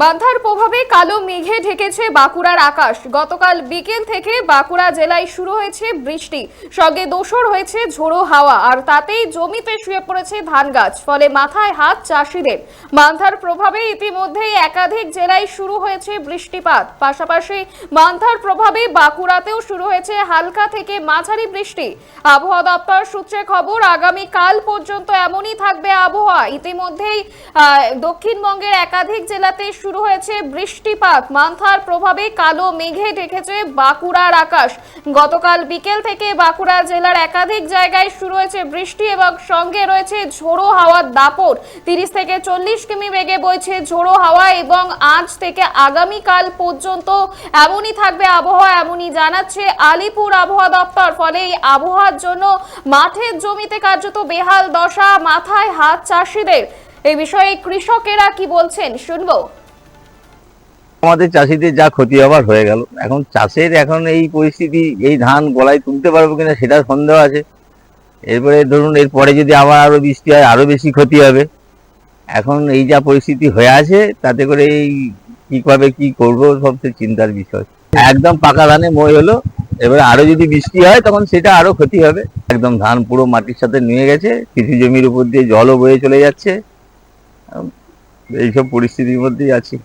মান্ধার প্রভাবে কালো মেঘে ঢেকেছে বাঁকুড়ার আকাশ। গতকাল বিকেল থেকে বাঁকুড়া জেলায় শুরু হয়েছে বৃষ্টি। সঙ্গে দোসর হয়েছে ঝোড়ো হাওয়া, আর তাতেই জমিতে শুয়ে পড়েছে ধান গাছ। ফলে মাথায় হাত চাষিদের। মান্ধার প্রভাবে ইতিমধ্যেই একাধিক জেলায় শুরু হয়েছে বৃষ্টিপাত। পাশাপাশি মান্ধার প্রভাবে বাঁকুড়াতেও শুরু হয়েছে হালকা থেকে মাঝারি বৃষ্টি। আবহাওয়া দপ্তর সূত্রে খবর আগামী কাল পর্যন্ত এমনই থাকবে আবহাওয়া। ইতিমধ্যেই দক্ষিণবঙ্গের একাধিক জেলাতে শুরু হয়েছে বৃষ্টিপাত। মান্থার প্রভাবে কালো মেঘে ঢেকেছে বাঁকুড়ার আকাশ। গতকাল বিকেল থেকে বাঁকুড়া জেলার একাধিক জায়গায় শুরু হয়েছে বৃষ্টি এবং সঙ্গে রয়েছে ঝোড়ো হাওয়ার দাপট। তিরিশ থেকে চল্লিশ কিমি বেগে বইছে ঝোড়ো হাওয়া এবং আজ থেকে আগামীকাল পর্যন্ত এমনই থাকবে আবহাওয়া, এমনই জানাচ্ছে আলিপুর আবহাওয়া দপ্তর। ফলে এই আবহাওয়ার জন্য মাঠের জমিতে কার্যত বেহাল দশা, মাথায় হাত চাষিদের। এই বিষয়ে কৃষকেরা কি বলছেন শুনব। আমাদের চাষিদের যা ক্ষতি হবার হয়ে গেল। এখন চাষের এখন এই পরিস্থিতি, এই ধান গলায় তুলতে পারব কিনা সেটা সন্দেহ আছে। এরপরে ধরুন এরপরে যদি আবার আরও বৃষ্টি হয়, আরও বেশি ক্ষতি হবে। এখন এই যা পরিস্থিতি হয়ে আছে, তাতে করে এই কীভাবে কি করব সবচেয়ে চিন্তার বিষয়। একদম পাকা ধানে মই হলো, এবারে আরও যদি বৃষ্টি হয়, তখন সেটা আরও ক্ষতি হবে। একদম ধান পুরো মাটির সাথে নিয়ে গেছে, কিছু জমির উপর দিয়ে জলও বয়ে চলে যাচ্ছে। এইসব পরিস্থিতির মধ্যেই আছি।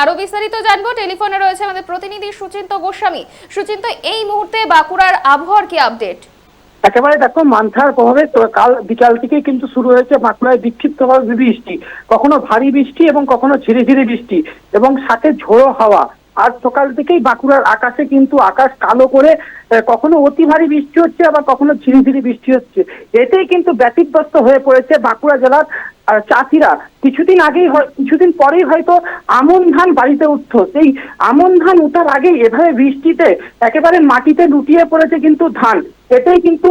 আরও বিস্তারিত জানব। টেলিফোনে রয়েছে আমাদের প্রতিনিধি সুচিন্ত গোস্বামী। সুচিন্ত, এই মুহূর্তে বাঁকুড়ার আবহাওয়ার কি আপডেট? একেবারে দেখো, মান্থার প্রভাবে কাল বিকাল থেকে কিন্তু শুরু হয়েছে বাঁকুড়ায় বিক্ষিপ্তভাবে বৃষ্টি। কখনো ভারী বৃষ্টি এবং কখনো ঝিরি ঝিরি বৃষ্টি এবং সাথে ঝোড়ো হাওয়া। আজ সকাল থেকেই বাঁকুড়ার আকাশে কিন্তু আকাশ কালো করে কখনো অতি ভারী বৃষ্টি হচ্ছে, আবার কখনো ঝিরি ঝিরি বৃষ্টি হচ্ছে। এতেই কিন্তু ব্যতিগ্রস্ত হয়ে পড়েছে বাঁকুড়া জেলার চাষিরা কিছুদিন আগেই কিছুদিন পরেই হয়তো আমন ধান বাড়িতে উঠত। সেই আমন ধান উঠার আগেই এভাবে বৃষ্টিতে একেবারে মাটিতে লুটিয়ে পড়েছে কিন্তু ধান। এতেই কিন্তু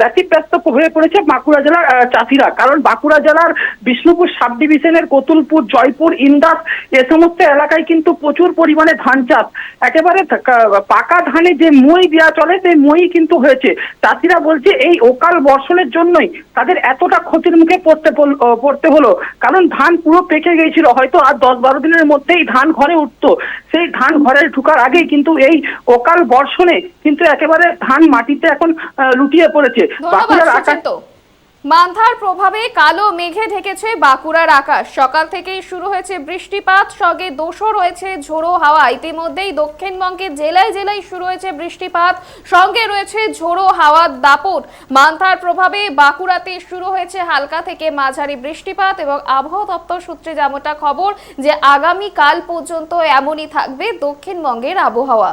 ব্যতিব্যস্ত হয়ে পড়েছে বাঁকুড়া জেলার চাষিরা। কারণ বাঁকুড়া জেলার বিষ্ণুপুর সাব ডিভিশনের কতুলপুর, জয়পুর, ইন্দাস, এ সমস্ত এলাকায় কিন্তু প্রচুর পরিমাণে ধান চাষ। একেবারে পাকা ধানে যে মই দেওয়া চলে, সেই মই কিন্তু হয়েছে। চাষিরা বলছে, এই অকাল বর্ষণের জন্যই তাদের এতটা ক্ষতির মুখে পড়তে পড়তে হলো। কারণ ধান পুরো পেকে গিয়েছিল। হয়তো আর দশ বারো দিনের মধ্যেই ধান ঘরে উঠতো। সেই ধান ঘরে ঢুকার আগেই কিন্তু এই অকাল বর্ষণে কিন্তু একেবারে ধান মাটিতে এখন লুটিয়ে পড়েছে। বাঁকুড়ার আকাশ মান্থার প্রভাবে কালো মেঘে ঢেকেছে বাঁকুড়ার আকাশ। সকাল থেকেই শুরু হয়েছে বৃষ্টিপাত সঙ্গে দোষও রয়েছে ঝোড়ো হাওয়া। ইতিমধ্যেই দক্ষিণবঙ্গে জেলায় জেলায় শুরু হয়েছে বৃষ্টিপাত সঙ্গে রয়েছে ঝোড়ো হাওয়ার দাপট। মান্থার প্রভাবে বাঁকুড়াতে শুরু হয়েছে হালকা থেকে মাঝারি বৃষ্টিপাত এবং আবহাওয়া দপ্তর সূত্রে যেমনটা খবর যে আগামী কাল পর্যন্ত এমনই থাকবে দক্ষিণবঙ্গের আবহাওয়া।